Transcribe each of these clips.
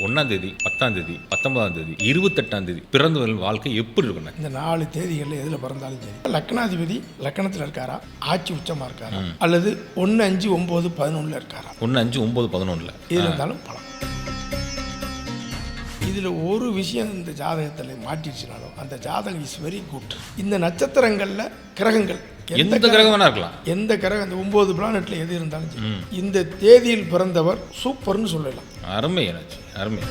ஒன்றாம் தேதி பத்தாம் தேதி பத்தொன்பதாம் தேதி இருபத்தெட்டாம் தேதி பிறந்தவர்கள் வாழ்க்கை எப்படி இருக்குண்ணே இந்த நாலு தேதிகளில் எதில் பிறந்தாலும் சரி. லக்னாதிபதி லக்கணத்தில் இருக்காரா? ஆட்சி உச்சமாக இருக்காரா? அல்லது ஒன்று அஞ்சு ஒம்பது பதினொன்றில் இருக்காரா? ஒன்று அஞ்சு ஒம்பது பதினொன்றில் இதில் இருந்தாலும் பலம். இதில் ஒரு விஷயம் இந்த ஜாதகத்தில் மாட்டிடுச்சுனாலும் அந்த ஜாதகம் இஸ் வெரி குட் இந்த நட்சத்திரங்களில் கிரகங்கள் எந்த கிரகம் இருக்கலாம். எந்த கிரகம் இந்த ஒன்பது பிளானெட்டில் எது இருந்தாலும் இந்த தேதியில் பிறந்தவர் சூப்பர்னு சொல்லலாம். அருமை அருமை.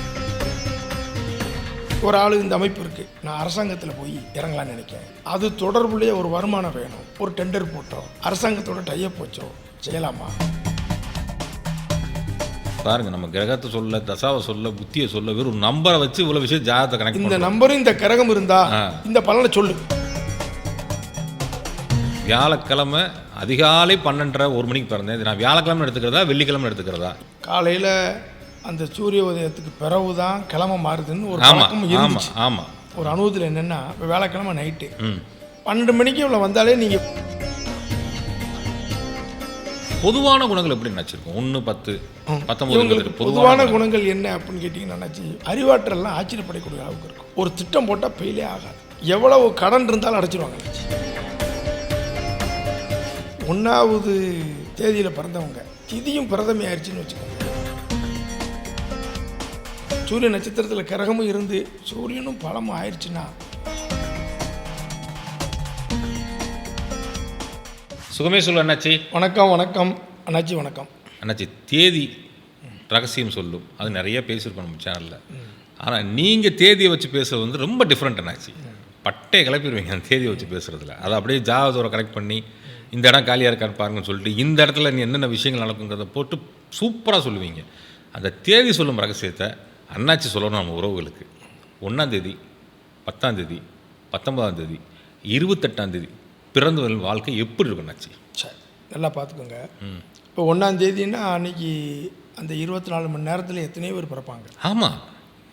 ஒரு ஆளு இந்த அமைப்பு இருக்கு. நான் அரசாங்கத்தில் போய் இறங்கலாம்னு நினைக்கிறேன். அது தொடர்புடைய ஒரு வருமானம் வேணும். ஒரு டெண்டர் போட்டோம். அரசாங்கத்தோட டையப் வச்சோ செய்யலாமா? பாருங்க நம்ம கிரகத்தை சொல்ல தசாவை சொல்ல புத்தியை சொல்ல வெறும் நம்பரை வச்சு இவ்வளோ விஷயம் ஜாதகத்தை கனெக்ட் இந்த நம்பரும் இந்த கிரகம் இருந்தா. இந்த பலனை சொல்லு. வியாழக்கிழமை அதிகாலை பன்னெண்டரை ஒரு மணிக்கு பிறந்தேன். இது நான் வியாழக்கிழமை எடுத்துக்கிறதா வெள்ளிக்கிழமை எடுத்துக்கிறதா? காலையில அந்த சூரிய உதயத்துக்கு பிறகு தான் கிழமை மாறுதுன்னு ஒரு ஆமாம் ஆமாம் ஆமாம் ஒரு அனுபவத்தில் என்னன்னா இப்போ வேலைக்கிழமை நைட்டு பன்னெண்டு மணிக்கு இவ்வளோ வந்தாலே நீங்க பொதுவான குணங்கள் எப்படி நினச்சிருக்கோம் ஒன்று பத்து பத்தொம்பது பொதுவான குணங்கள். என்ன அப்படின்னு கேட்டிங்கன்னா நினச்சி அறிவாற்றல்லாம் ஆச்சரியப்படக்கூடிய அளவுக்கு இருக்கும். ஒரு திட்டம் போட்டால் ஃபெயிலே ஆகாது. எவ்வளவு கடன் இருந்தாலும் அடைச்சிருவாங்க நினச்சி ஒன்றாவது தேதியில் பிறந்தவங்க திதியும் பிரதமை ஆயிடுச்சுன்னு வச்சுக்கோங்க. சூரிய நட்சத்திரத்தில் கிரகமும் இருந்து சூரியனும் பலமும் ஆயிடுச்சுன்னா சுகமே சொல்ல அண்ணாச்சி. வணக்கம் வணக்கம். அண்ணாச்சி வணக்கம். அண்ணாச்சி தேதி ரகசியம் சொல்லும் அது நிறைய பேசியிருக்கோம் நம்ம சேனலில் ஆனால் நீங்கள் தேதியை வச்சு பேசுறது வந்து ரொம்ப டிஃப்ரெண்ட் அண்ணாச்சி. பட்டை கிளப்பிடுவீங்க அந்த தேதியை வச்சு பேசுகிறதுல அதை அப்படியே ஜாதகத்தோட கனெக்ட் பண்ணி இந்த இடம் காலியாக இருக்கான்னு பாருங்கன்னு சொல்லிட்டு இந்த இடத்துல நீ என்னென்ன விஷயங்கள் நடக்குங்கிறத போட்டு சூப்பராக சொல்லுவீங்க. அந்த தேதி சொல்லும் ரகசியத்தை அண்ணாச்சி சொல்லணும் நம்ம உறவுகளுக்கு. ஒன்றாம் தேதி பத்தாம் தேதி பத்தொன்பதாம் தேதி இருபத்தெட்டாம் தேதி பிறந்தவர்கள் வாழ்க்கை எப்படி இருக்கும் அண்ணாச்சி? சரி நல்லா பார்த்துக்கோங்க. இப்போ ஒன்றாம் தேதின்னா அன்னைக்கு அந்த இருபத்தி நாலு மணி நேரத்தில் எத்தனையோ பேர் பிறப்பாங்க. ஆமாம்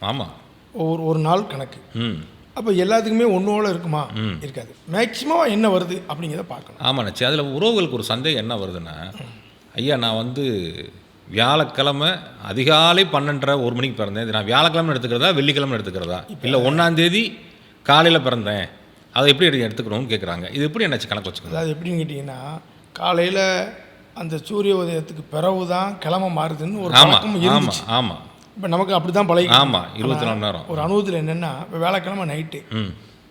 ஆமாம் ஒரு ஒரு நாள் கணக்கு. ம். அப்போ எல்லாத்துக்குமே ஒன்றோட இருக்குமா? இருக்காது. மேக்சிமம் என்ன வருது அப்படிங்கிறத பார்க்கணும். ஆமாண்ணாச்சி அதில் உறவுகளுக்கு ஒரு சந்தேகம் என்ன வருதுன்னா ஐயா நான் வந்து வியாழக்கிழமை அதிகாலை பன்னெண்டரை ஒரு மணிக்கு பிறந்தேன். இது நான் வியாழக்கிழமை எடுத்துக்கிறதா வெள்ளிக்கிழமை எடுத்துக்கிறதா? இல்லை ஒன்றாந்தேதி காலையில் பிறந்தேன். அதை எப்படி எடுத்து எடுத்துக்கணும்னு கேட்குறாங்க இது எப்படி என்னாச்சு கணக்கு வச்சுக்கோங்க. அதாவது எப்படின்னு கேட்டிங்கன்னா காலையில் அந்த சூரிய உதயத்துக்கு பிறகு தான் கிழமை மாறுதுன்னு ஒரு ஆமாம் ஆமாம் ஆமாம் இப்போ நமக்கு அப்படி தான் பழகி ஆமாம் இருபத்தி நாலு நேரம். ஒரு அனுபவத்தில் என்னென்னா இப்போ வேலைக்கிழமை நைட்டு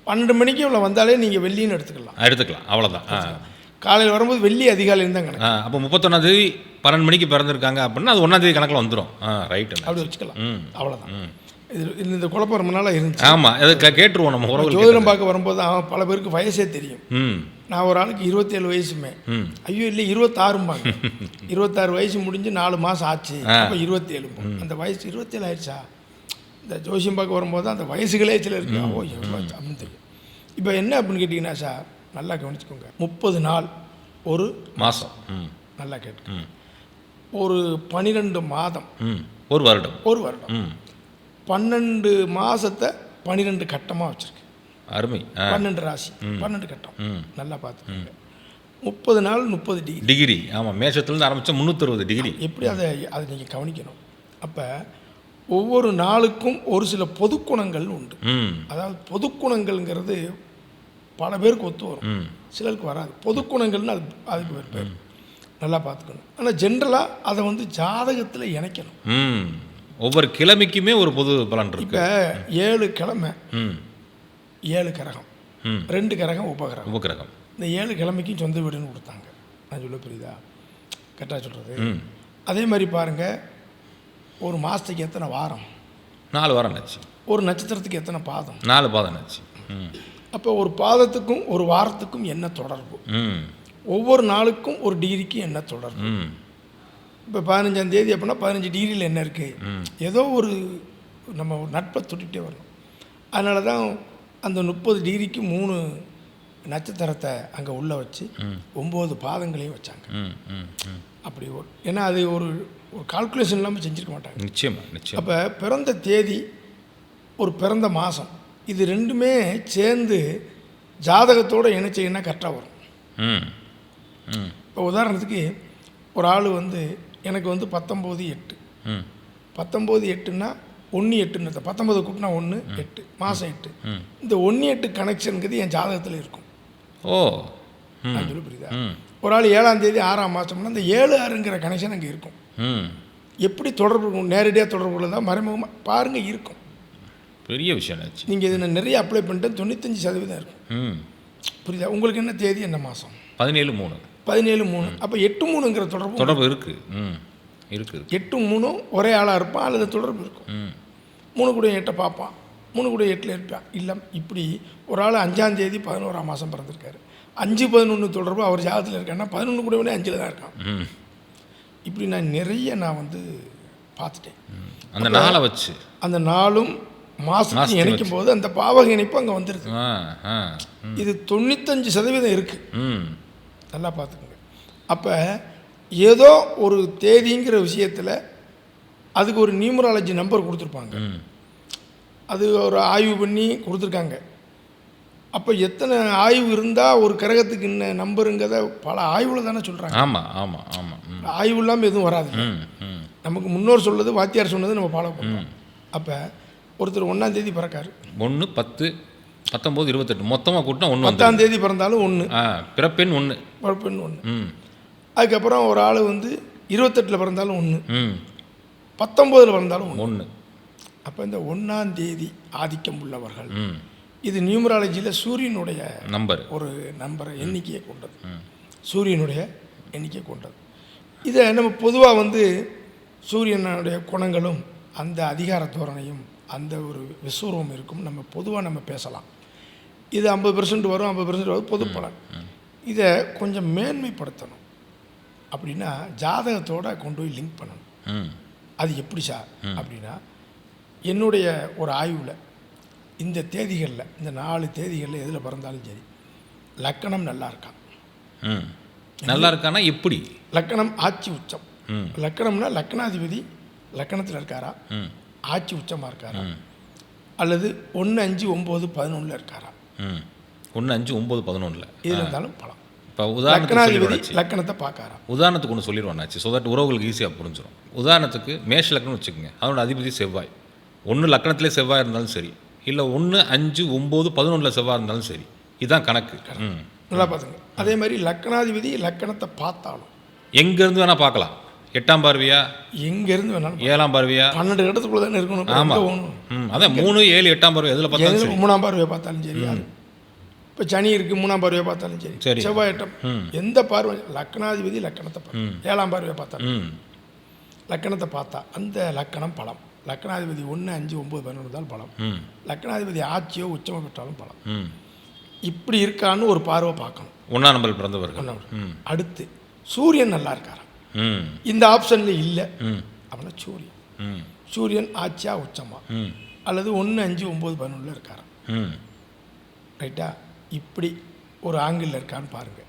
பன்னெண்டு மணிக்கு இவ்வளோ வந்தாலே நீங்கள் வெள்ளின்னு எடுத்துக்கலாம். எடுத்துக்கலாம். அவ்வளோதான் காலையில் வரும்போது வெள்ளி அதிகாலையில் தான் கணக்கு. அப்போ முப்பத்தொன்னாந்தேதி பன்னெண்டு மணிக்கு பிறந்திருக்காங்க அப்படின்னா அது ஒன்றாந்தேதி கணக்கில் வந்துடும் ரைட்டு அப்படி வச்சுக்கலாம். அவ்வளோதான் இது இந்த குழப்பம் ரொம்ப நாளாக இருந்துச்சு. ஆமாம் அதை கேட்டுருவோம் நம்ம உறவுகள் ஜோதிடம் பார்க்க வரும்போது அவன் பல பேருக்கு வயசே தெரியும். நான் ஒரு ஆளுக்கு இருபத்தேழு வயசுமே. ஐயோ இல்லை இருபத்தாறும்பாங்க. இருபத்தாறு வயசு முடிஞ்சு நாலு மாதம் ஆச்சு. அப்போ இருபத்தேழு அந்த வயசு இருபத்தேழு ஆயிடுச்சா? இந்த ஜோசியம் பார்க்க வரும்போது அந்த வயசுகளே சில இருக்கு. ஓ அப்படின்னு தெரியும். இப்போ என்ன அப்படின்னு கேட்டிங்கன்னா சார் நல்லா கவனிச்சுக்கோங்க. முப்பது நாள் ஒரு மாதம் நல்லா கேட்டு ஒரு பன்னிரெண்டு மாதம். ஒரு வருடம். ஒரு வருடம். பன்னெண்டு மாதத்தை பன்னிரெண்டு கட்டமாக வச்சுருக்கு. அருமை. பன்னெண்டு ராசி. பன்னெண்டு கட்டம். நல்லா பார்த்துக்கோங்க. முப்பது நாள் முப்பது டிகிரி டிகிரி. ஆமாம் மேஷத்துலேருந்து ஆரம்பித்தா முந்நூற்றறுபது டிகிரி. எப்படி அதை அதை நீங்கள் கவனிக்கணும். அப்போ ஒவ்வொரு நாளுக்கும் ஒரு சில பொதுக்குணங்கள் உண்டு. அதாவது பொதுக்குணங்கள்ங்கிறது பல பேருக்கு ஒத்து வரும். சிலருக்கு வராது. பொதுக்குணங்கள்னு அது அதுக்கு ஒரு பேர். நல்லா பார்த்துக்கணும். ஆனால் ஜென்ரலாக அதை வந்து ஜாதகத்தில் இணைக்கணும். ஒவ்வொரு கிழமைக்குமே ஒரு பொது பலன் இருக்கு. ஏழு கிழமை ஏழு கிரகம் ரெண்டு கிரகம் உபகிரகம். உபகிரகம். இந்த ஏழு கிழமைக்கும் சொந்த வீடுன்னு கொடுத்தாங்க. நான் சொல்ல புரியுதா? கரெக்டாக சொல்கிறது அதே மாதிரி பாருங்கள் ஒரு மாதத்துக்கு எத்தனை வாரம்? நாலு வாரம் ஆச்சு. ஒரு நட்சத்திரத்துக்கு எத்தனை பாதம்? நாலு பாதம் ஆச்சு. அப்போ ஒரு பாதத்துக்கும் ஒரு வாரத்துக்கும் என்ன தொடர்பு? ஒவ்வொரு நாளுக்கும் ஒரு டிகிரிக்கும் என்ன தொடர்பு? இப்போ பதினஞ்சாம் தேதி அப்படின்னா பதினஞ்சு டிகிரியில் என்ன இருக்குது ஏதோ ஒரு நம்ம ஒரு நட்பை தொட்டுகிட்டே வரணும். அதனால தான் அந்த முப்பது டிகிரிக்கு மூணு நட்சத்திரத்தை அங்கே உள்ளே வச்சு ஒம்பது பாதங்களையும் வச்சாங்க. அப்படி ஒரு ஏன்னா அது ஒரு ஒரு கால்குலேஷன் இல்லாமல் செஞ்சுருக்க மாட்டாங்க. நிச்சயமா நிச்சயம். அப்போ பிறந்த தேதி ஒரு பிறந்த மாதம் இது ரெண்டுமே சேர்ந்து ஜாதகத்தோடு இணைச்சிங்கன்னா கரெக்டாக வரும். இப்போ உதாரணத்துக்கு ஒரு ஆள் வந்து எனக்கு வந்து பத்தொம்போது எட்டு. பத்தொம்போது எட்டுன்னா ஒன்று எட்டுன்னு பத்தொன்பது கூட்டினா ஒன்று எட்டு. மாதம் எட்டு. இந்த ஒன்று எட்டு கனெக்ஷனுங்கிறது என் ஜாதகத்தில் இருக்கும். ஓ. சொல்லி புரியுதா? ஒரு ஆள் ஏழாம் தேதி ஆறாம் மாதம்னா அந்த ஏழு ஆறுங்கிற கனெக்ஷன் அங்கே இருக்கும். எப்படி தொடர்பு இருக்கும் நேரடியாக தொடர்பு கொள்ளதா மறைமுகமாக பாருங்கள் இருக்கும். பெரிய விஷயம் ஆச்சு நீங்கள் இதில் நிறைய அப்ளை பண்ணிட்டு தொண்ணூத்தஞ்சு சதவீதம் இருக்கும். புரியுதா? உங்களுக்கு என்ன தேதி என்ன மாதம் பதினேழு மூணு. பதினேழு மூணு. அப்போ எட்டு மூணுங்கிற தொடர்பு தொடர்பு இருக்கு. ம் இருக்குது எட்டு மூணும் ஒரே ஆளாக இருப்பான் அல்லது தொடர்பு இருக்கும். ம். மூணு கூட எட்டை பார்ப்பான் மூணு கூட எட்டில் இருப்பான் இல்லை இப்படி ஒரு ஆள் அஞ்சாம் தேதி பதினோராம் மாதம் பிறந்திருக்காரு. அஞ்சு பதினொன்று தொடர்பு அவர் ஜாதகத்தில் இருக்கான்னா பதினொன்று கூட விட அஞ்சில் தான் இருக்கான். ம். இப்படி நான் நிறைய நான் வந்து பார்த்துட்டேன். அந்த நாளை வச்சு. அந்த நாளும் மாசத்தையும் இணைக்கும் போது அந்த பாவக இணைப்பு அங்கே வந்துடுது இது தொண்ணூத்தஞ்சு சதவீதம் இருக்குது ம். நல்லா பார்த்துக்கோங்க. அப்போ ஏதோ ஒரு தேதிங்கிற விஷயத்தில் அதுக்கு ஒரு நியூமராலஜி நம்பர் கொடுத்துருப்பாங்க. அது ஒரு ஆய்வு பண்ணி கொடுத்துருக்காங்க. அப்போ எத்தனை ஆய்வு இருந்தால் ஒரு கிரகத்துக்கு இன்ன நம்பருங்கிறத பல ஆய்வில் தானே சொல்கிறாங்க ஆமாம் ஆமாம் ஆமாம் ஆய்வு இல்லாமல் எதுவும் வராது. நமக்கு முன்னோர் சொல்லுது வாத்தியார் சொன்னது நம்ம ஃபாலோ பண்ணுறோம் அப்போ ஒருத்தர் ஒன்றாம் தேதி பிறக்காரு. ஒன்று பத்து பத்தொம்போது இருபத்தெட்டு. மொத்தமாக கூட்டினா ஒன்று பத்தாம் தேதி பிறந்தாலும் ஒன்று ஆ பிறப்பெண் ஒன்று பிறப்பெண் ஒன்று ம். அதுக்கப்புறம் ஒரு ஆள் வந்து இருபத்தெட்டில் பிறந்தாலும் ஒன்று ம். பத்தொம்போதில் பிறந்தாலும் ஒன்று அப்போ இந்த ஒன்றாம் தேதி ஆதிக்கம் உள்ளவர்கள். ம். இது நியூமராலஜியில் சூரியனுடைய நம்பர். ஒரு நம்பரை எண்ணிக்கையை கொண்டது. சூரியனுடைய எண்ணிக்கை கொண்டது. இதை நம்ம பொதுவாக வந்து சூரியனுடைய குணங்களும் அந்த அதிகார தோரணையும் அந்த ஒரு விஸ்வரூபம் இருக்கும். நம்ம பொதுவாக நம்ம பேசலாம். இது ஐம்பது பெர்சன்ட் வரும் ஐம்பது பெர்சன்ட் வரும் பொது பலன். இதை கொஞ்சம் மேன்மைப்படுத்தணும். அப்படின்னா ஜாதகத்தோட கொண்டு போய் லிங்க் பண்ணணும். ம். அது எப்படி சார் அப்படின்னா என்னுடைய ஒரு ஆய்வில் இந்த தேதிகளில் இந்த நாலு தேதிகளில் எதில் பிறந்தாலும் சரி லக்கணம் நல்லா இருக்கான் ம். நல்லா இருக்கானா? எப்படி? லக்கணம் ஆட்சி உச்சம். லக்கணம்னா லக்கணாதிபதி லக்கணத்தில் இருக்காரா? ம். ஆட்சி உச்சமாக இருக்காரா? அல்லது ஒன்று அஞ்சு ஒம்பது பதினொன்றில் இருக்காரா? ஒன்று அஞ்சு ஒம்பது பதினொன்றில் இதில் இருந்தாலும் பலம். இப்போ உதாரணத்துக்கு லக்கணத்தை பார்க்காரா? உதாரணத்துக்கு ஒன்று சொல்லிடுவானாச்சு. ஸோ தட் உறவுகளுக்கு ஈஸியாக புரிஞ்சிடும் உதாரணத்துக்கு மேஷ லக்னம் வச்சுக்கோங்க. அதனோட அதிபதி செவ்வாய். ஒன்று லக்கணத்திலே செவ்வாய் இருந்தாலும் சரி. இல்லை ஒன்று அஞ்சு ஒம்பது பதினொன்றில் செவ்வாய் இருந்தாலும் சரி. இதுதான் கணக்கு. நல்லா பார்த்துங்க. அதே மாதிரி லக்கணாதிபதி லக்கணத்தை பார்த்தாலும். எங்கேருந்து வேணால் பார்க்கலாம். எட்டாம் பார்வையா? எங்கேருந்து வேணாலும் ஏழாம் பார்வையா? பன்னெண்டு இடத்துக்குள்ள தானே இருக்கணும். ஆமா. எங்க போகணும்? ம் அதான் மூணு ஏழு எட்டாம் பார்வை எதில் பார்த்தாலும் மூணாம் பார்வையை பார்த்தாலும் சரி இப்போ சனி இருக்கு மூணாம் பார்வையை பார்த்தாலும் சரி. சரி. செவ்வாய் எட்டம். எந்த பார்வை? லக்கணாதிபதி லக்கணத்தை பார்த்து ஏழாம் பார்வையை பார்த்தாலும் ம். லக்கணத்தை பார்த்தா அந்த லக்கணம் பலம் லக்கணாதிபதி ஒன்று அஞ்சு ஒம்பது பதினொன்று தான் பலம் ம். லக்கணாதிபதி ஆட்சியோ உச்சமோ பெற்றாலும் பலம் ம். இப்படி இருக்கான்னு ஒரு பார்வை பார்க்கணும். ஒன்றாம் நம்பர். ம். அடுத்து சூரியன் நல்லா இருக்காரா? ம் இந்த ஆப்ஷனில் இல்லை. ம். அப்படின்னா சூரியன். ம். சூரியன் ஆட்சியா உச்சமா? ம். அல்லது ஒன்று அஞ்சு ஒம்பது பதினொன்றில் இருக்காரா ம். ரைட்டா? இப்படி ஒரு ஆங்கிளில் இருக்கான்னு பாருங்கள்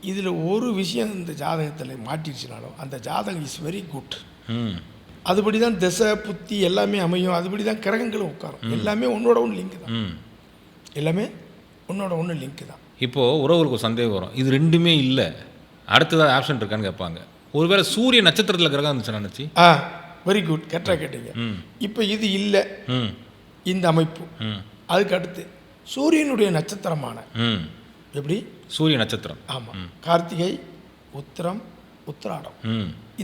இதில் ஒரு விஷயம் இந்த ஜாதகத்தில் மாட்டிடுச்சுனாலும் அந்த ஜாதகம் இஸ் வெரி குட் ம். அதுபடி தான் திசை புத்தி எல்லாமே அமையும். அதுபடி தான் கிரகங்களும் உட்காரும். எல்லாமே ஒன்றோட ஒன்று லிங்க் தான். ம். எல்லாமே ஒன்றோட ஒன்று லிங்க் தான். இப்போது உறவுகளுக்கு சந்தேகம் வரும். இது ரெண்டுமே இல்லை. அடுத்ததாக ஆப்ஷன் இருக்கான்னு கேட்பாங்க. ஒருவேளை சூரிய நட்சத்திரத்தில் கிரகம் இருந்துச்சு நினச்சி ஆ வெரி குட் கரெக்டாக கேட்டீங்க. இப்போ இது இல்லை. இந்த அமைப்பு. அதுக்கு அடுத்து சூரியனுடைய நட்சத்திரமான. எப்படி? சூரிய நட்சத்திரம். ஆமாம் கார்த்திகை உத்திரம் உத்திராடம்.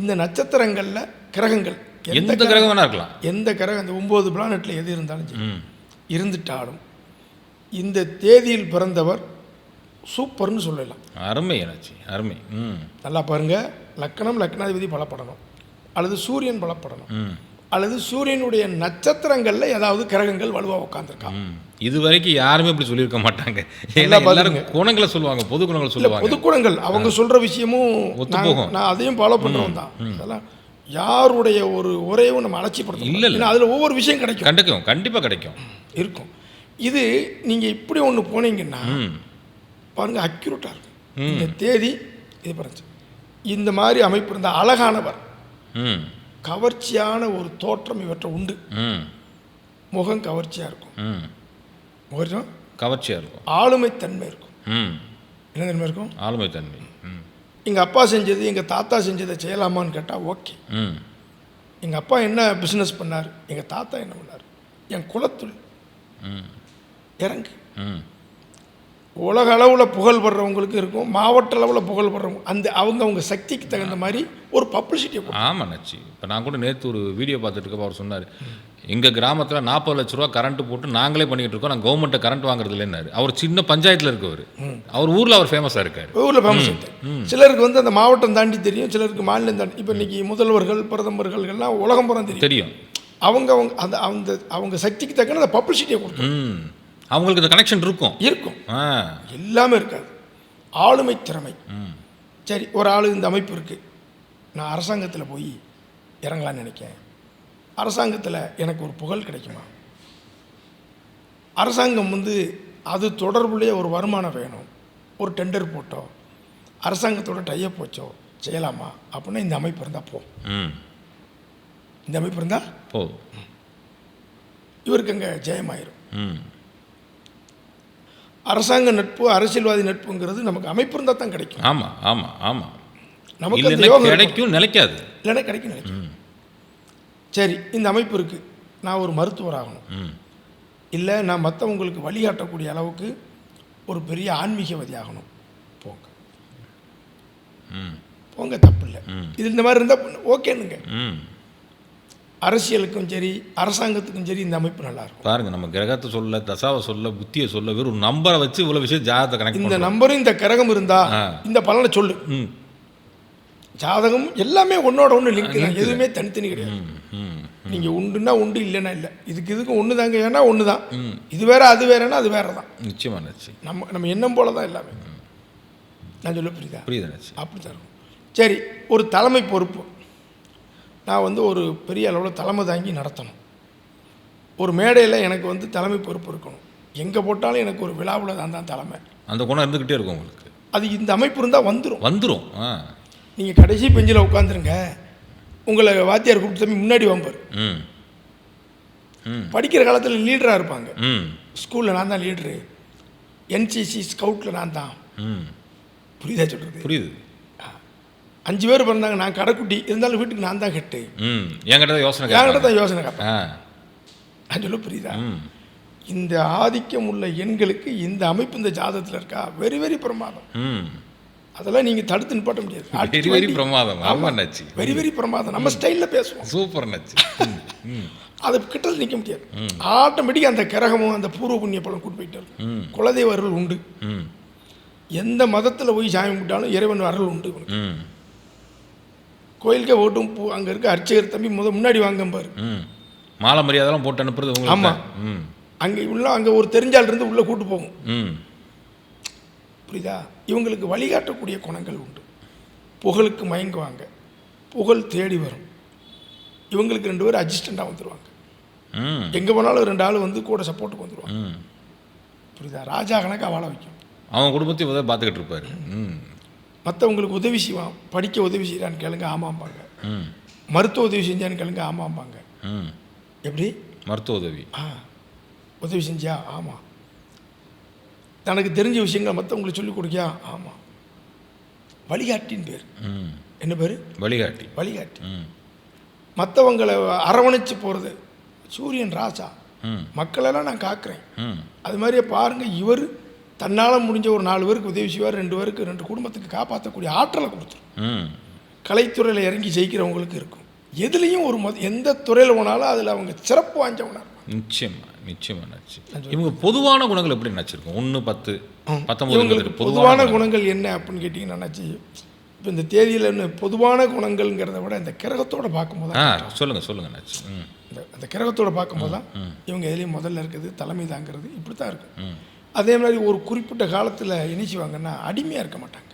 இந்த நட்சத்திரங்களில் கிரகங்கள் எந்த கிரகம் வேணா இருக்கலாம். எந்த கிரகம் இந்த ஒம்பது பிளானெட்டில் எது இருந்தாலும் சரி. இருந்துட்டாலும் இந்த தேதியில் பிறந்தவர் சூப்பர்னு சொல்லலாம். அருமை என்னாச்சு அருமை. ம். நல்லா பாருங்க. லக்கணம் லக்னாதிபதி பலப்படணும். அல்லது சூரியன் பலப்படணும். ம். அல்லது சூரியனுடைய நட்சத்திரங்களில் ஏதாவது கிரகங்கள் வலுவாக உட்காந்துருக்கா ம். இது வரைக்கும் யாருமே இப்படி சொல்லியிருக்க மாட்டாங்க. எல்லாரும் குணங்களை சொல்லுவாங்க பொது குணங்களை சொல்லுவாங்க. பொதுக்குணங்கள் அவங்க சொல்கிற விஷயமும் நான் அதையும் ஃபாலோ பண்ணுறோம் தான். அதெல்லாம் யாருடைய ஒரு உரையும் நம்ம அலட்சியப்படுத்தணும் இல்ல, இல்ல. அதில் ஒவ்வொரு விஷயம் கிடைக்கும். கிடைக்கும் கண்டிப்பாக கிடைக்கும். இருக்கும். இது நீங்கள் இப்படி ஒன்று போனீங்கன்னா ம் பாருங்க அக்யூரேட்டாக இருக்கும் இந்த தேதி இது பிறந்துச்சு இந்த மாதிரி அமைப்பு இருந்த அழகானவர். கவர்ச்சியான ஒரு தோற்றம் இவற்றை உண்டு. ம். முகம் கவர்ச்சியாக இருக்கும். ம். முகம் கவர்ச்சியாக இருக்கும். ஆளுமைத்தன்மை இருக்கும். ம். என்ன தன்மை இருக்கும்? ஆளுமை தன்மை ம். எங்கள் அப்பா செஞ்சது எங்கள் தாத்தா செஞ்சதை செய்யலாமான்னு கேட்டால் ஓகே. ம். எங்கள் அப்பா என்ன பிஸ்னஸ் பண்ணார்? எங்கள் தாத்தா என்ன பண்ணார்? என் குலத்தொழில் ம். இறங்கு. ம். உலக அளவில் புகழ் படுறவங்களுக்கு இருக்கும் மாவட்ட அளவில் புகழ் படுறவங்க அந்த அவங்க அவங்க சக்திக்கு தகுந்த மாதிரி ஒரு பப்ளிசிட்டியை ஆமாம் நச்சி. இப்போ நான் கூட நேற்று ஒரு வீடியோ பார்த்துட்டு இருக்கப்ப அவர் சொன்னார் எங்கள் கிராமத்தில் நாற்பது லட்ச ரூபா கரண்ட் போட்டு நாங்களே பண்ணிக்கிட்டு இருக்கோம் நாங்கள் கவர்மெண்ட்டை கரண்ட் வாங்குறது இல்லைன்னாரு. அவர் சின்ன பஞ்சாயத்தில் இருக்கவர். அவர் ஊரில் அவர் ஃபேமஸாக இருக்கார். ஊரில் ஃபேமஸ் சிலருக்கு வந்து அந்த மாவட்டம் தாண்டி தெரியும் சிலருக்கு மாநிலம் தாண்டி. இப்போ இன்னைக்கு முதல்வர்கள் பிரதமர்கள் எல்லாம் உலகம் புறம் தெரியும். தெரியும். அவங்க அவங்க அந்த அந்த அவங்க சக்திக்கு தக்கன அந்த பப்ளிசிட்டியை கொடுக்கும் ம். அவங்களுக்கு இந்த கனெக்ஷன் இருக்கும். இருக்கும். எல்லாமே இருக்காது. ஆளுமை திறமை. சரி ஒரு ஆள் இந்த அமைப்பு இருக்குது நான் அரசாங்கத்தில் போய் இறங்கலான்னு நினைக்கிறேன். அரசாங்கத்தில் எனக்கு ஒரு புகழ் கிடைக்குமா? அரசாங்கம் வந்து அது தொடர்புடைய ஒரு வருமானம் வேணும். ஒரு டெண்டர் போட்டோ அரசாங்கத்தோட டையப் வச்சோ செய்யலாமா? அப்படின்னா இந்த அமைப்பு இருந்தால் போ. ம். இந்த அமைப்பு இருந்தால் போதும் இவருக்கு அங்கே ஜெயமாயிரும். அரசாங்க நட்பு அரசியல்வாதி நட்புங்கிறது நமக்கு அமைப்பு இருந்தால் தான் கிடைக்கும். ஆமாம் ஆமாம் ஆமாம் நமக்கு. கிடைக்கும் நிலைக்காது இல்லைன்னா கிடைக்கும் நினைக்கும் சரி இந்த அமைப்பு இருக்குது நான் ஒரு மருத்துவர் ஆகணும். இல்லை நான் மற்றவங்களுக்கு வழிகாட்டக்கூடிய அளவுக்கு ஒரு பெரிய ஆன்மீகவாதி ஆகணும். போங்க. ம். போங்க தப்பு இல்லை. இது இந்த மாதிரி இருந்தால் ஓகேனுங்க ம். அரசியலுக்கும் சரி அரசாங்கத்துக்கும் சரி இந்த அமைப்பு நல்லா இருக்கும். பாருங்க நம்ம கிரகத்தை சொல்ல தசாவை சொல்ல புத்தியை சொல்ல வெறும் நம்பரை வச்சு இவ்வளோ விஷயம் ஜாதகத்தை கனெக்ட் இந்த நம்பரும் இந்த கிரகம் இருந்தா. இந்த பலனை சொல்லு. ஜாதகம் எல்லாமே ஒன்னோட ஒன்று லிங்க் தான். எதுவுமே தனித்தனி கிடையாது. நீங்கள் உண்டுன்னா உண்டு இல்லைன்னா இல்லை. இதுக்கு இதுக்கும் ஒன்று தாங்க ஏன்னா ஒன்று தான் இது வேற அது வேறன்னா அது வேற தான் நிச்சயமா. நச்சு நம்ம நம்ம எண்ணம் போல தான் எல்லாமே நான் சொல்ல புரியுதா? புரியுது அப்படி தான் சரி ஒரு தலைமை பொறுப்பு. நான் வந்து ஒரு பெரிய அளவில் தலைமை தாங்கி நடத்தணும். ஒரு மேடையில் எனக்கு வந்து தலைமை பொறுப்பு இருக்கணும். எங்கே போட்டாலும் எனக்கு ஒரு விழாவில் தான் தான் தலைமை. அந்த குணம் இருந்துக்கிட்டே இருக்கும் உங்களுக்கு. அது இந்த அமைப்பு இருந்தால் வந்துடும் வந்துடும் நீங்கள் கடைசி பெஞ்சில் உட்காந்துருங்க உங்களை வாத்தியார் கூப்பிட்டு தம்பி முன்னாடி வாம்பார். படிக்கிற காலத்தில் லீடராக இருப்பாங்க. ஸ்கூலில் நான் தான் லீடரு. என்சிசி ஸ்கவுட்டில் நான் தான். புரியுதா சொல்கிறது புரியுது. அஞ்சு பேர் பிறந்தாங்க நான் கடைக்குட்டி. இருந்தாலும் வீட்டுக்கு நான் தான் கெட்டு ம் என்கிட்ட தான் யோசனை என்கிட்ட. தான் யோசனை கேட்பேன் நான் சொல்ல புரியுதா? இந்த ஆதிக்கம் உள்ள எண்களுக்கு இந்த அமைப்பு இந்த ஜாதகத்தில் இருக்கா? வெரி வெரி பிரமாதம். ம். அதெல்லாம் நீங்கள் தடுத்து நிப்பாட்ட முடியாது. வெரி வெரி பிரமாதம். ஆமா. நச்சு. வெரி வெரி பிரமாதம். நம்ம ஸ்டைலில் பேசுவோம். சூப்பர் நச்சு. அது கிட்ட நிற்க முடியாது. ஆட்டோமேட்டிக்காக அந்த கிரகமும் அந்த பூர்வ புண்ணிய பலம் கூட்டு போயிட்டு இருக்கும் குலதெய்வ அருள் உண்டு. ம். எந்த மதத்தில் போய் சாமி கும்பிட்டாலும் இறைவன் அருள் உண்டு. கோயிலுக்கே ஓட்டும் பூ அங்கே இருக்க அர்ச்சகர் தம்பி முத முன்னாடி வாங்கம்பாரு ம். மாலை மரியாதைலாம் போட்டு அனுப்புறது உங்களுக்கு ஆமா. தான். ம். அங்கே உள்ள அங்கே ஒரு தெரிஞ்சால் இருந்து உள்ளே கூட்டு போகும் ம். புரியுதா? இவங்களுக்கு வழிகாட்டக்கூடிய குணங்கள் உண்டு. புகழுக்கு மயங்குவாங்க. புகழ் தேடி வரும். இவங்களுக்கு ரெண்டு பேரும் அசிஸ்டண்ட்டாக வந்துடுவாங்க ம். எங்கே போனாலும் ரெண்டு ஆள் வந்து கூட சப்போர்ட்டுக்கு வந்துடுவாங்க புரியுதா? ராஜா கணக்காக வாழ வைக்கும். அவன் குடும்பத்தையும் பார்த்துக்கிட்டு இருப்பாரு. ம். மற்றவங்களுக்கு உதவி செய்வான் படிக்க உதவி செய்கிறான்னு கேளுங்க ஆமாம்பாங்க. ம். மருத்துவ உதவி செஞ்சான்னு கேளுங்க ஆமாம்பாங்க. ம். எப்படி? மருத்துவ உதவி. ஆ. உதவி செஞ்சியா ஆமாம் தனக்கு தெரிஞ்ச விஷயங்களை மற்றவங்களுக்கு சொல்லிக் கொடுக்கியா? ஆமாம் வழிகாட்டின்னு பேர். ம். என்ன பேர்? வழிகாட்டி. வழிகாட்டி. ம். மற்றவங்களை அரவணைச்சு போகிறது சூரியன் ராசா ம். மக்களெல்லாம் நான் காக்கிறேன். ம். அது மாதிரியே பாருங்கள் இவர் தன்னால் முடிஞ்ச ஒரு நாலு பேருக்கு உதவி செய்வார் ரெண்டு பேருக்கு ரெண்டு குடும்பத்துக்கு காப்பாற்றக்கூடிய ஆற்றலை கொடுத்துரும். கலைத்துறையில் இறங்கி ஜெயிக்கிறவங்களுக்கு இருக்கும். எதுலேயும் ஒரு மொத எந்த துறையில் போனாலும் அதில் அவங்க சிறப்பு வாய்ஞ்சவனா இருப்பாங்க. நிச்சயமா நிச்சயமா நச்சு. இவங்க பொதுவான குணங்கள் எப்படி நச்சிருக்கும்? ஒன்று பத்து பத்தொம்பது பொதுவான குணங்கள். என்ன அப்படின்னு கேட்டிங்கன்னா என்னாச்சு இப்போ இந்த தேதியில் பொதுவான குணங்கள்ங்கிறத விட இந்த கிரகத்தோட பார்க்கும்போது ஆ தான் சொல்லுங்க சொல்லுங்க நச்சு. ம். இந்த அந்த கிரகத்தோட பார்க்கும்போது தான் இவங்க எதுலேயும் முதல்ல இருக்குது தலைமை தாங்கிறது இப்படி தான் இருக்கும். ம். அதே மாதிரி ஒரு குறிப்பிட்ட காலத்தில் என்ன செய்வாங்கன்னா அடிமையாக இருக்க மாட்டாங்க.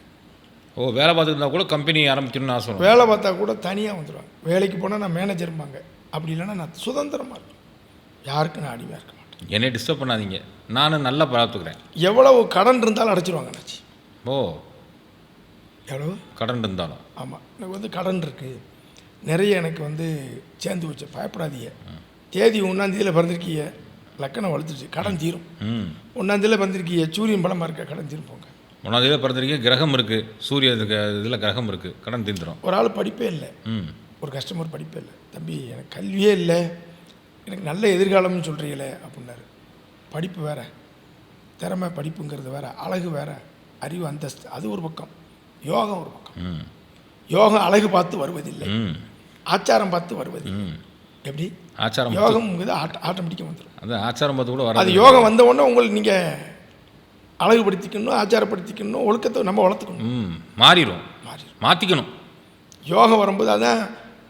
ஓ வேலை பார்த்துட்டு இருந்தா கூட கம்பெனி ஆரம்பிக்கணும்னு ஆசை. வேலை பார்த்தா கூட தனியாக வந்துடுவாங்க வேலைக்கு போனால் நான் மேனேஜர்ம்பாங்க அப்படி இல்லைன்னா நான் சுதந்திரமாக இருப்பேன். யாருக்கும் நான் அடிமையாக இருக்க மாட்டேன். என்னை டிஸ்டர்ப் பண்ணாதீங்க. நானும் நல்லா பார்த்துக்கிறேன் எவ்வளவு கடன் இருந்தாலும் அடைச்சிருவாங்க நாச்சி ஓ. எவ்வளவு? கடன் இருந்தாலும். ஆமாம் எனக்கு வந்து கடன் இருக்குது நிறைய எனக்கு வந்து சேர்ந்து வச்சு பயப்படாதீங்க. தேதி ஒன்றாந்தேதியில் பிறந்திருக்கீங்க. லக்கணம் வளர்த்துருச்சு. கடன் தீரும். ஒன்றாந்தேதியில் பிறந்திருக்கீங்க சூரியன் பலமாக இருக்க? கடன் தீரும் போங்க ஒன்றாம் தேதி பிறந்திருக்கீங்க கிரகம் இருக்குது சூரிய இதில் கிரகம் இருக்குது கடன் தீந்துடும் ஒரு ஆள் படிப்பே இல்லை. ஒரு கஸ்டமர் படிப்பே இல்லை. தம்பி எனக்கு கல்வியே இல்லை. எனக்கு நல்ல எதிர்காலம்னு சொல்கிறீங்களே அப்படின்னாரு. படிப்பு வேற. திறமை படிப்புங்கிறது வேற. அழகு வேற. அறிவு அந்தஸ்து. அது ஒரு பக்கம். யோகம் ஒரு பக்கம். ம். யோகம் அழகு பார்த்து வருவதில்லை. ஆச்சாரம் பார்த்து வருவதில்லை. ம். எப்படி? ஆச்சாரம் ஆட்ட ஆட்டோமேட்டிக்காக வந்துடும் அது ஆச்சாரம் பார்த்து கூட அது யோகம் வந்த உடனே உங்களுக்கு நீங்கள் அழகுபடுத்திக்கணும் ஆச்சாரப்படுத்திக்கணும் ஒழுக்கத்தை நம்ம வளர்த்துக்கணும். ம் மாறிடும் மாறிடும் மாற்றிக்கணும் யோகம் வரும்போது அதான்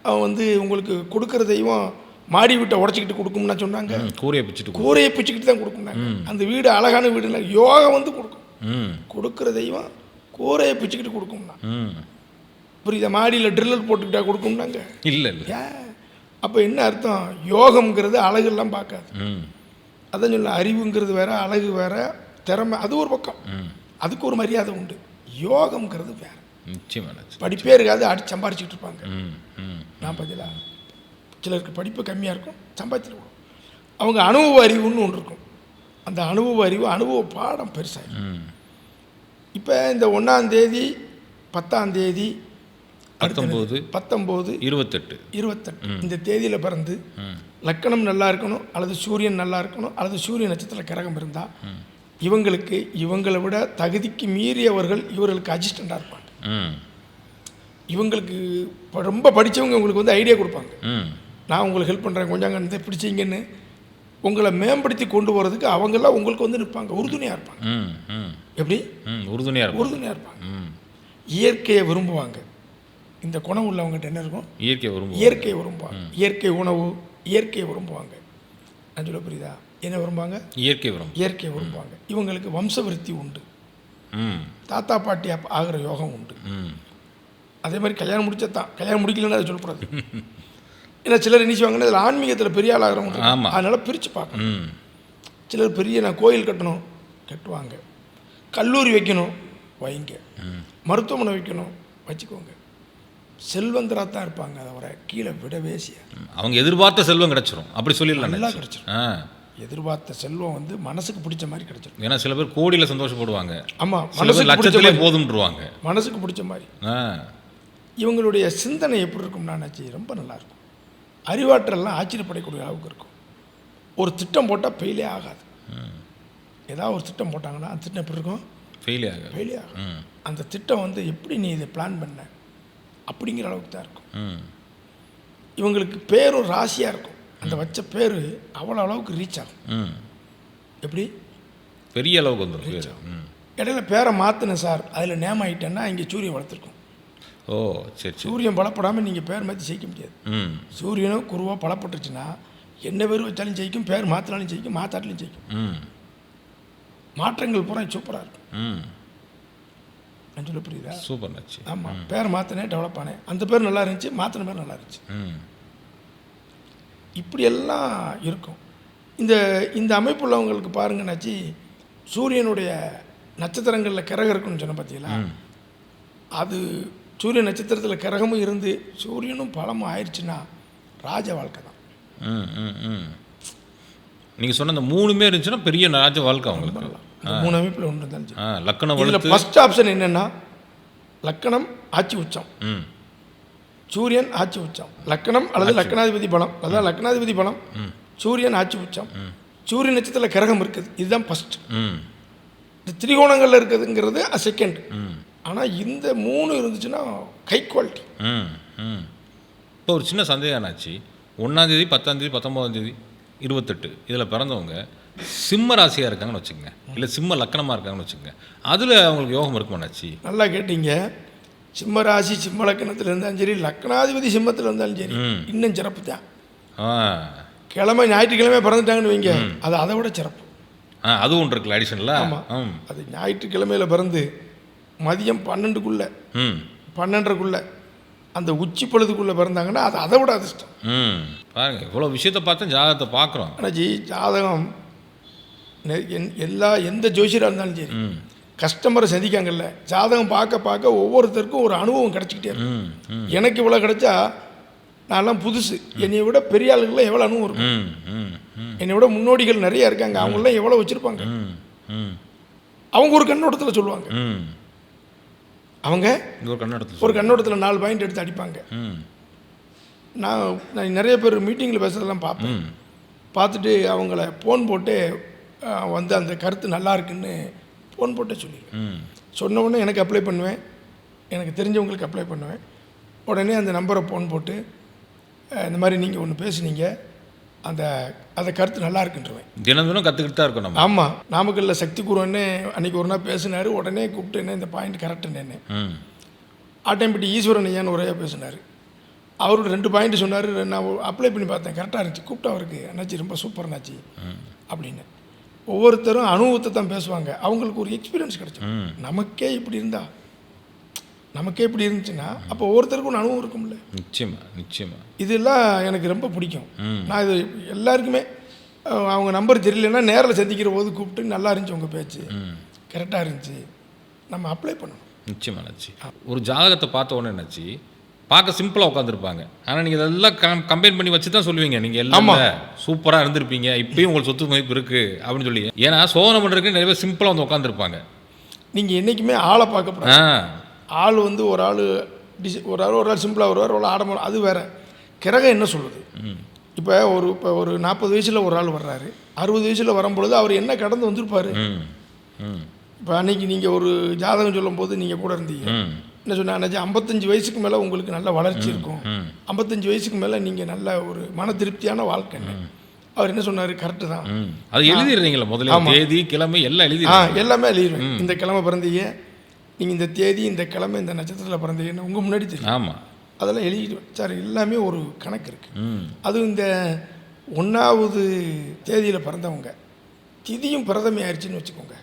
அவன் வந்து உங்களுக்கு கொடுக்குற தெய்வம் மாடி வீட்டை உடச்சிக்கிட்டு கொடுக்கும்னா சொன்னாங்க. கூரையை பிச்சுட்டு. கூரையை பிச்சுக்கிட்டு தான் கொடுக்கும்னாங்க அந்த வீடு அழகான வீடு இல்லை யோகம் வந்து கொடுக்கும். ம். கொடுக்குற தெய்வம் கூரையை பிச்சுக்கிட்டு கொடுக்கும்னா. ம். புரியுதா? மாடியில் ட்ரில்லர் போட்டுக்கிட்டா கொடுக்கும்னாங்க. இல்லை இல்லை. அப்போ என்ன அர்த்தம்? யோகம்ங்கிறது அழகெல்லாம் பார்க்காது. அதான் சொல்ல அறிவுங்கிறது வேற அழகு வேற திறமை அது ஒரு பக்கம். அதுக்கு ஒரு மரியாதை உண்டு. யோகம்ங்கிறது வேற. படிப்பே இருக்காது அடி சம்பாரிச்சிட்டு இருப்பாங்க. நான் பதிலா சிலருக்கு படிப்பு கம்மியாக இருக்கும் சம்பாதிச்சிருவோம் அவங்க அனுபவ அறிவுன்னு ஒன்று இருக்கும். அந்த அனுபவ அறிவு அனுபவ பாடம் பெருசாக இப்போ இந்த ஒன்றாம் தேதி பத்தாம் தேதி பத்தொம்போது பத்தொம்போது இருபத்தெட்டு. இருபத்தெட்டு. இந்த தேதியில் பிறந்து லக்கணம் நல்லா இருக்கணும் அல்லது சூரியன் நல்லா இருக்கணும் அல்லது சூரிய நட்சத்திர கிரகம் இருந்தால் இவங்களுக்கு இவங்களை விட தகுதிக்கு மீறியவர்கள் இவர்களுக்கு அசிஸ்டண்டாக இருப்பாங்க. ம். இவங்களுக்கு ரொம்ப படித்தவங்க உங்களுக்கு வந்து ஐடியா கொடுப்பாங்க. ம். நான் உங்களுக்கு ஹெல்ப் பண்ணுறேன் கொஞ்சம் இந்த பிடிச்சிங்கன்னு. உங்களை மேம்படுத்தி கொண்டு போகிறதுக்கு அவங்கெல்லாம் உங்களுக்கு வந்து நிற்பாங்க உறுதுணையாக இருப்பாங்க. எப்படி? ம் உறுதுணையாக உறுதுணையாக இருப்பாங்க. ம். இயற்கையை விரும்புவாங்க. இந்த குணம் உள்ளவங்ககிட்ட என்ன இருக்கும்? இயற்கை விரும்புவோம் இயற்கையை விரும்புவாங்க. இயற்கை உணவு இயற்கையை விரும்புவாங்க. நான் சொல்ல புரியுதா? என்ன விரும்புவாங்க. இயற்கை விரும்பும் இயற்கையை விரும்புவாங்க இவங்களுக்கு வம்சவிருத்தி உண்டு. ம். தாத்தா பாட்டி அப்ப ஆகிற யோகம் உண்டு. ம். அதே மாதிரி கல்யாணம் முடிச்சா தான் கல்யாணம் முடிக்கலன்னு அதை சொல்லக்கூடாது. ஏன்னா சிலர் என்ன செய்வாங்கன்னா இதில் ஆன்மீகத்தில் பெரிய ஆள் ஆகிறவங்க. அதனால் பிரித்து பார்க்கணும். ம். சிலர் பெரிய நான் கோயில் கட்டணும் கட்டுவாங்க. கல்லூரி வைக்கணும் வைங்க. மருத்துவமனை வைக்கணும் வச்சுக்கோங்க. செல்வந்தராக தான் இருப்பாங்க. அதை வர கீழே விடவே செய்யாது. அவங்க எதிர்பார்த்த செல்வம் கிடைச்சிரும். அப்படி சொல்லிடலாம். நல்லா. கிடைச்சிரும். எதிர்பார்த்த செல்வம் வந்து மனசுக்கு பிடிச்ச மாதிரி கிடைச்சிடும் ஏன்னா சில பேர் கோடியில் சந்தோஷப்படுவாங்க. ஆமாம் பிடிச்ச லட்சத்திலே போதும்ன்றவாங்க. மனசுக்கு பிடிச்ச மாதிரி. இவங்களுடைய சிந்தனை எப்படி இருக்கும்னா நினச்சி ரொம்ப நல்லா இருக்கும். அறிவாற்றல்லாம் ஆச்சரியப்படக்கூடிய அளவுக்கு இருக்கும். ஒரு திட்டம் போட்டால் ஃபெயிலே ஆகாது. ஏதாவது ஒரு திட்டம் போட்டாங்கன்னா அந்த திட்டம் எப்படி இருக்கும்? ஃபெயிலே ஆகாது. ஃபெயிலே ஆகும் அந்த திட்டம் வந்து எப்படி நீ இதை பிளான் பண்ண? அப்படிங்கிற அளவுக்கு தான் இருக்கும். இவங்களுக்கு பேரும் ராசியாக இருக்கும். அந்த வச்ச பேர் அவ்வளோ அளவுக்கு ரீச் ஆகும். எப்படி? பெரிய அளவுக்கு வந்துடும் பேர். இடையில பேரை மாற்றினேன் சார் அதில் நேம் ஆகிட்டேன்னா இங்கே சூரியன் வளர்த்துருக்கும். ஓ சரி சரி. சூரியன் பலப்படாமல் நீங்கள் பேர் மாற்றி ஜெயிக்க முடியாது. ம். சூரியனோ குருவோ பலப்பட்டுச்சுன்னா என்ன பேர் வச்சாலும் ஜெயிக்கும் பேர் மாற்றினாலும் ஜெயிக்கும் மாற்றாட்டிலும் ஜெயிக்கும். மாற்றங்கள் பூரா சூப்பராக இருக்கும். நான் சொல்ல புரியுதா? சூப்பர் நச்சு. ஆமாம் பேர் மாற்றினேன் டெவலப் ஆனேன் அந்த பேர் நல்லா இருந்துச்சு மாற்றின பேர் நல்லா இருந்துச்சு. இப்படியெல்லாம் இருக்கும். இந்த இந்த அமைப்பு உள்ளவங்களுக்கு பாருங்கன்னாச்சு சூரியனுடைய நட்சத்திரங்களில் கிரகம் இருக்குன்னு சொன்ன பார்த்தீங்களா அது சூரிய நட்சத்திரத்தில் கிரகமும் இருந்து சூரியனும் பலமும் ஆயிடுச்சுன்னா ராஜ வாழ்க்கை தான். ம் ம் ம். நீங்கள் சொன்ன அந்த மூணுமே இருந்துச்சுன்னா பெரிய ராஜ வாழ்க்கை அவங்களுக்கு. மூணு அமைப்பில் ஒன்று ஆ லக்கணம் இதில் ஃபஸ்ட் ஆப்ஷன் என்னென்னா லக்கணம் ஆட்சி உச்சம். ம். சூரியன் ஆட்சி உச்சம். லக்கணம் அல்லது லக்கணாதிபதி பலம். அதான் லக்கணாதிபதி பலம். சூரியன் ஆட்சி உச்சம். சூரிய நட்சத்திரத்தில் கிரகம் இருக்குது. இதுதான் ஃபஸ்ட் ம். இந்த திரிகோணங்களில் இருக்குதுங்கிறது செகண்ட் ம். ஆனால் இந்த மூணு இருந்துச்சுன்னா ஹை குவாலிட்டி ம் ம். இப்போ ஒரு சின்ன சந்தேகம் என்னாச்சு? ஒன்றாந்தேதி பத்தாந்தேதி பத்தொம்போதாந்தேதி இருபத்தெட்டு. இதில் பிறந்தவங்க சிம்ம ராசியாக இருக்காங்கன்னு வச்சுக்கோங்க. இல்லை சிம்ம லக்கணமாக இருக்காங்கன்னு வச்சுக்கோங்க. அதில் அவங்களுக்கு யோகம் இருக்குமாண்ணாச்சி நல்லா கேட்டீங்க. சிம்ம ராசி சிம்ம லக்கணத்தில் இருந்தாலும் சரி லக்கணாதிபதி சிம்மத்தில் இருந்தாலும் சரி. இன்னும் சிறப்பு தான். கிழமை ஞாயிற்றுக்கிழமை பிறந்துட்டாங்கன்னு வைங்க. அது அதை விட சிறப்பு. ஆ அது ஒன்று இருக்குல்ல அடிஷனில் ஆமா. ம். அது ஞாயிற்றுக்கிழமையில் பிறந்து மதியம் பன்னெண்டுக்குள்ளே. பன்னெண்டரைக்குள்ளே. அந்த உச்சி பொழுதுக்குள்ளே பிறந்தாங்கன்னா அது அதை விட அதிர்ஷ்டம். ம். பாருங்க இவ்வளோ விஷயத்தை பார்த்தா ஜாதகத்தை பார்க்குறோம். ஆனால் ஜி ஜாதகம் எல்லா எந்த ஜோசியராக இருந்தாலும் சரி கஸ்டமரை சந்திக்காங்கல்ல ஜாதகம் பார்க்க பார்க்க ஒவ்வொருத்தருக்கும் ஒரு அனுபவம் கிடச்சிக்கிட்டே இருக்கும். எனக்கு இவ்வளோ கிடைச்சா நான்லாம் புதுசு. என்னை விட பெரிய ஆளுங்களாம் எவ்வளோ அனுபவம் இருக்கும்? என்னை விட முன்னோடிகள் நிறைய இருக்காங்க. அவங்களாம் எவ்வளோ வச்சுருப்பாங்க? அவங்க ஒரு கண்ணோட்டத்தில் சொல்லுவாங்க. அவங்க ஒரு கண்ணோட்டத்தில் ஒரு கண்ணோட்டத்தில் நாலு பாயிண்ட் எடுத்து அடிப்பாங்க. நான் நான் நிறைய பேர் மீட்டிங்கில் பேசுறதெல்லாம் பார்ப்பேன். பார்த்துட்டு அவங்கள ஃபோன் போட்டு வந்து அந்த கருத்து நல்லா இருக்குன்னு ஃபோன் போட்டு ம். சொன்ன உடனே எனக்கு அப்ளை பண்ணுவேன். எனக்கு தெரிஞ்சவங்களுக்கு அப்ளை பண்ணுவேன். உடனே அந்த நம்பரை ஃபோன் போட்டு இந்த மாதிரி நீங்கள் ஒன்று பேசுனீங்க. அந்த அந்த கருத்து நல்லா இருக்குன்றவேன். தினம் தினம் கற்றுக்கிட்டு தான் இருக்கணும் ஆமாம் நாமக்கல்ல சக்தி குருவன்னு அன்றைக்கி ஒரு நாள் பேசினார். உடனே கூப்பிட்டு என்ன இந்த பாயிண்ட் கரெக்டுன்னு ம். ஆட்டம்பட்டி ஈஸ்வரன் ஐயான்னு ஒரே பேசினார். அவரோட ரெண்டு பாயிண்ட் சொன்னார். நான் அப்ளை பண்ணி பார்த்தேன். கரெக்டாக இருந்துச்சு. கூப்பிட்டு அவருக்கு அண்ணாச்சி ரொம்ப சூப்பர் அண்ணாச்சி. அப்படின்னு. ஒவ்வொருத்தரும் அனுபவத்தை தான் பேசுவாங்க. அவங்களுக்கு ஒரு எக்ஸ்பீரியன்ஸ் கிடைச்சிடும். நமக்கே இப்படி இருந்தா நமக்கே இப்படி இருந்துச்சுன்னா அப்போ ஒவ்வொருத்தருக்கும் ஒரு அனுபவம் இருக்கும்ல. நிச்சயமா நிச்சயமா. இதெல்லாம் எனக்கு ரொம்ப பிடிக்கும். நான் இது எல்லாருக்குமே அவங்க நம்பர் தெரியலன்னா நேரில் சந்திக்கிற போது கூப்பிட்டு நல்லா இருந்துச்சு உங்கள் பேச்சு. கரெக்டாக இருந்துச்சு. நம்ம அப்ளை பண்ணணும். நிச்சயமா நச்சு. ஒரு ஜாதகத்தை பார்த்த உடனே நச்சு பார்க்க சிம்பிளாக உட்காந்துருப்பாங்க ஆனால் நீங்கள் இதெல்லாம் கம் கம்பைன் பண்ணி வச்சு தான் சொல்லுவீங்க. நீங்கள் எல்லாம் சூப்பராக இருந்திருப்பீங்க. இப்பயும் உங்களுக்கு சொத்து மதிப்பு இருக்குது அப்படின்னு சொல்லி. ஏன்னா சோதனை பண்ணுறதுக்கு நிறைய பேர் சிம்பிளாக வந்து உட்காந்துருப்பாங்க நீங்கள் என்றைக்குமே ஆளை பார்க்கப்படாது. ஆ. ஆள் வந்து ஒரு ஆள் டிசி ஒரு ஆள் ஒரு ஆள் சிம்பிளாக வருவார் ஒரு ஆடம்பரம். அது வேற. கிரகம் என்ன சொல்லுது? இப்போ ஒரு இப்போ ஒரு நாற்பது வயசில் ஒரு ஆள் வர்றாரு. அறுபது வயசில் வரும்பொழுது அவர் என்ன கடந்து வந்திருப்பார்? இப்போ அன்னைக்கு நீங்கள் ஒரு ஜாதகம் சொல்லும்போது நீங்கள் கூட இருந்தீங்க. என்ன சொன்னா அண்ணாச்சி ஐம்பத்தஞ்சு வயசுக்கு மேலே உங்களுக்கு நல்ல வளர்ச்சி இருக்கும். ஐம்பத்தஞ்சு வயசுக்கு மேலே நீங்கள் நல்ல ஒரு மன திருப்தியான வாழ்க்கை அவர் என்ன சொன்னார்? கரெக்டு தான். அது எழுதிடுறீங்களா முதல்ல தேதி கிழமை எல்லாம் ஆ எழுதி எல்லாமே எழுதிடுவேன். இந்த கிழமை பிறந்தீங்க நீங்கள் இந்த தேதி இந்த கிழமை இந்த நட்சத்திரத்தில் பிறந்தீங்கன்னு உங்கள் முன்னாடி தெரியும். ஆமாம் அதெல்லாம் எழுதிடுவேன் சார் எல்லாமே ஒரு கணக்கு இருக்குது அதுவும் இந்த ஒன்றாவது தேதியில் பிறந்தவங்க திதியும் பிரதமை ஆயிடுச்சுன்னு வச்சுக்கோங்க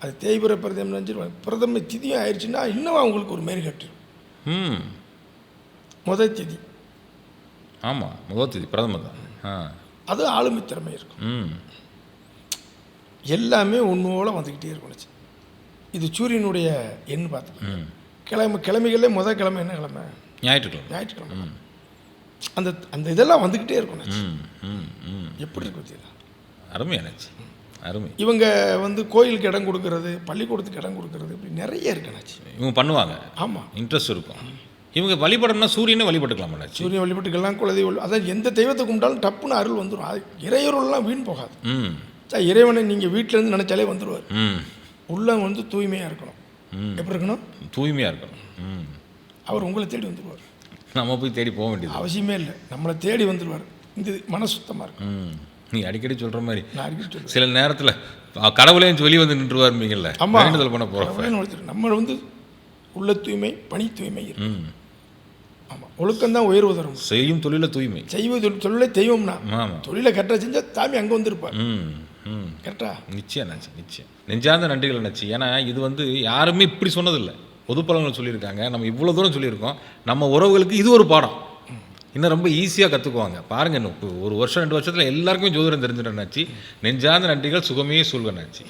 அது தேய்பிற பிரதம் நினச்சிருவாங்க பிரதமை திதியும் ஆயிடுச்சுன்னா இன்னும் அவங்களுக்கு ஒரு மேரி கட்டிடும் ம். முதல் திதி ஆமாம் முதல் தேதி பிரதமர் தான். அது ஆளுமை திறமை இருக்கும். ம். எல்லாமே ஒன்றோட வந்துக்கிட்டே இருக்கணும் சி. இது சூரியனுடைய எண் ம். கிழமை கிழமைகளே முதல் கிழமை என்ன கிழமை? ஞாயிற்றுக்கிழமை. ஞாயிற்றுக்கிழமை அந்த அந்த இதெல்லாம் வந்துக்கிட்டே இருக்கணும் எப்படி இருக்கு பார்த்தீங்களா? அருமை. இவங்க வந்து கோயிலுக்கு இடம் கொடுக்கறது பள்ளிக்கூடத்துக்கு இடம் கொடுக்கறது இப்படி நிறைய இருக்குண்ணாச்சு இவங்க பண்ணுவாங்க. ஆமாம் இன்ட்ரெஸ்ட் இருக்கும். இவங்க வழிபடணும்னா சூரியனே வழிபட்டுக்கலாம் சூரியன் வழிபட்டுக்கெல்லாம் குலதெய்வம் அதான் எந்த தெய்வத்தை கும்பிட்டாலும் டப்புன்னு அருள் வந்துடும் அது இறையருள்லாம் வீண் போகாது. ம். சார் இறைவனை நீங்கள் வீட்டிலேருந்து நினச்சாலே வந்துடுவார் ம். உள்ள வந்து தூய்மையாக இருக்கணும். எப்படி இருக்கணும்? தூய்மையாக இருக்கணும். ம். அவர் உங்களை தேடி வந்துடுவார் நம்ம போய் தேடி போக வேண்டியது. அவசியமே இல்லை. நம்மளை தேடி வந்துடுவார் இந்த மன சுத்தமாக இருக்கும் நீ அடிக்கடி சொல்கிற மாதிரி. சில நேரத்தில் கடவுளே வெளியே வந்து நின்றுவாருப்பீங்கல்ல ஆமா. வேண்டுதல் பண்ண ஒருத்தர். நம்ம வந்து உள்ள தூய்மை பணி தூய்மை ஆமாம் ஒழுக்கம்தான் உயர்வு தரும். செய்யும் தொழில தூய்மை. செய்வ தொழில் தெய்வம்னா ஆமாம் தொழிலை கரெக்டாக செஞ்சால் தாமி அங்கே வந்திருப்பார். ம் ம். கரெக்டா? நிச்சயம் நச்சு நிச்சயம். நெஞ்சார்ந்த நன்றிகள் நச்சு ஏன்னா இது வந்து யாருமே இப்படி சொன்னதில்லை. பொது பலன்கள் சொல்லியிருக்காங்க. நம்ம இவ்வளோ தூரம் சொல்லியிருக்கோம். நம்ம உறவுகளுக்கு இது ஒரு பாடம். இன்னும் ரொம்ப ஈஸியாக கற்றுக்குவாங்க பாருங்க இன்னும் ஒரு வருஷம் ரெண்டு வருஷத்தில் எல்லாருக்குமே ஜோதிடம் தெரிஞ்சிடனாச்சு நெஞ்சார்ந்த நன்றிகள் சுகமே சொல்வேனாச்சு